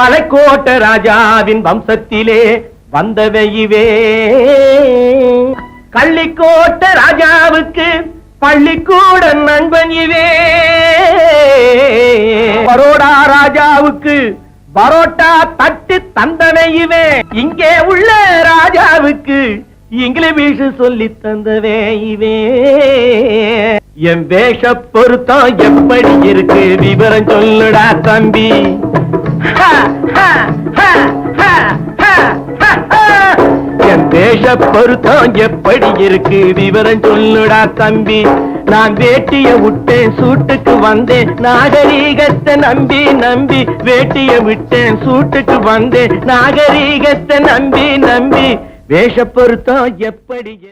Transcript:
மலைக்கோட்ட ராஜாவின் வம்சத்திலே வந்தவையுவே கள்ளிக்கோட்ட ராஜாவுக்கு பள்ளிக்கூட நண்பன் இவே. பரோடா ராஜாவுக்கு பரோட்டா தட்டு தந்தனை இவே. இங்கே உள்ள ராஜாவுக்கு இங்கிலீஷ் சொல்லி தந்தவே இவே. என் வேஷ பொருத்தம் எப்படி இருக்கு? விவரம் சொல்லுடா தம்பி. என் தேச பொருத்தம் எப்படி இருக்கு? விவரம் சொல்லுடா தம்பி. நான் வேட்டிய விட்டேன் சூட்டுக்கு வந்தேன். நாகரீகத்தை நம்பி நம்பி. வேட்டிய விட்டேன் சூட்டுக்கு வந்தேன். நாகரீகத்தை நம்பி நம்பி. வேஷ பொருத்தம் எப்படி இருக்கு?